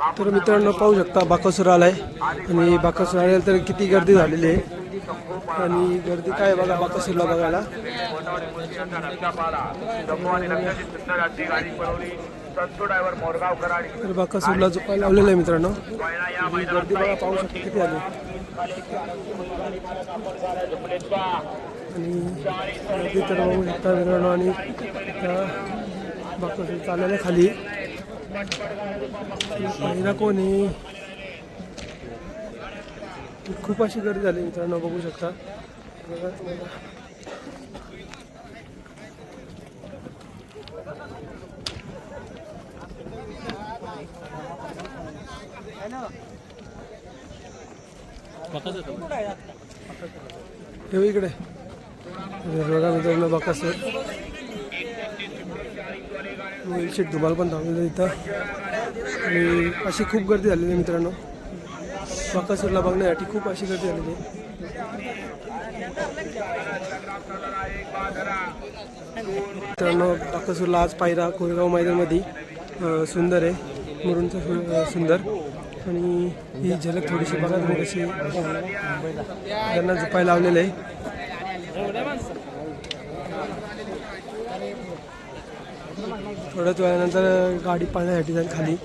तर मित्रांनो पाहू शकता बाकासूर आलाय. आणि बाकासूर आल्यानंतर तर किती गर्दी झालेली आहे. आणि गर्दी काय आहे बघा बाकासूरला बघायला. तर बाकासूरला झोपायला लावलेलं आहे मित्रांनो. गर्दी बघा पाहू शकता किती आली आणि गर्दी तर बघू शकता मित्रांनो आणि त्या बाकासूर चाललेल्या खाली. पहिला कोण? खूप अशी गर्दी झाली मित्रांनो बघू शकता. बघा ठेव इकडे बघा मित्रांनो बकासूर शेट धुमाल पण थांबलेलं इथं. आणि अशी खूप गर्दी झालेली आहे मित्रांनो. बाकासूरला बघण्यासाठी खूप अशी गर्दी झालेली आहे. मित्रांनो बकासूरला आज पायरा कोरेगाव मैदानामध्ये सुंदर आहे. मुरुंचा सुंदर. आणि ही झलक थोडीशी बघा थोडीशी त्यांना झुपाय लावलेलं आहे. थोड्याच वेळानंतर गाडी पाण्यासाठी जाईल खाली.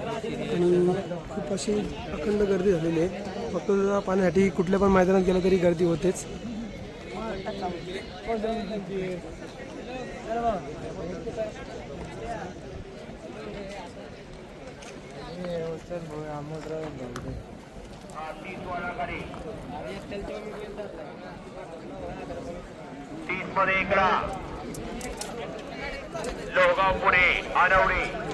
आणि खूप अशी अखंड गर्दी झालेली आहे. फक्त पाहण्यासाठी पाण्यासाठी कुठल्या पण मैदानात गेलं तरी गर्दी होतेच. तीसमध्ये इकडा लोहगाव पुणे आनवडी